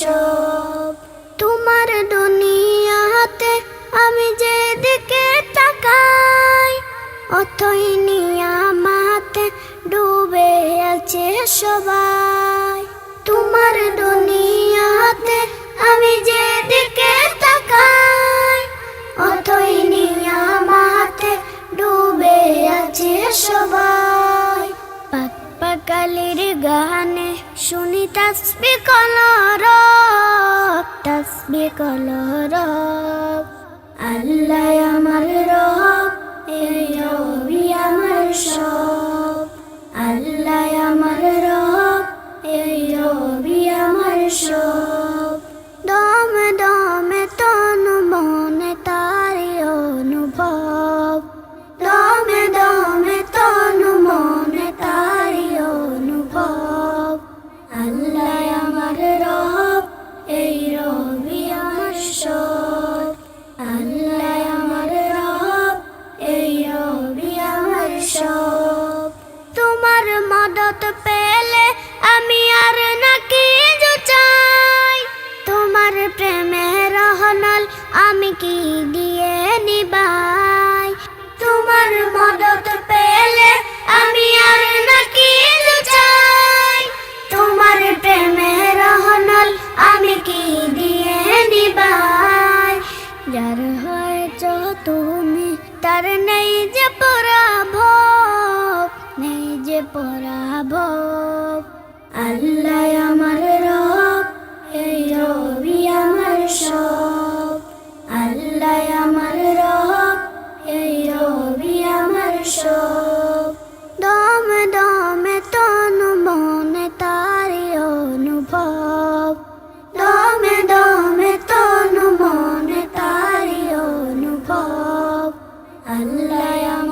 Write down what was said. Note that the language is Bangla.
সব। তোমার দুনিয়াতে আমি যেদিকে তাকাই, অথই নিয়ামাতে ডুবে আছে সবাই। তোমার দুনিয়াতে আমি যেদিকে তাকাই, অথই নিয়ামাতে ডুবে আছে সবাই। পাক পাকালির গানে শুনি তসবি কলর তসবি কলর আল্লাহ আমার রব এই রবি আমার সব। মদত পেলে আমি আর নাকি চাই? তোমার প্রেমের রহনল আমি কি দিয়ে নিবাই? তোমার মদত পেলে আমি আর নাকি চাই? তোমার প্রেমের রহনল আমি কি দিয়ে নিবাই? যার হয়েছ তুমি তার নেই যে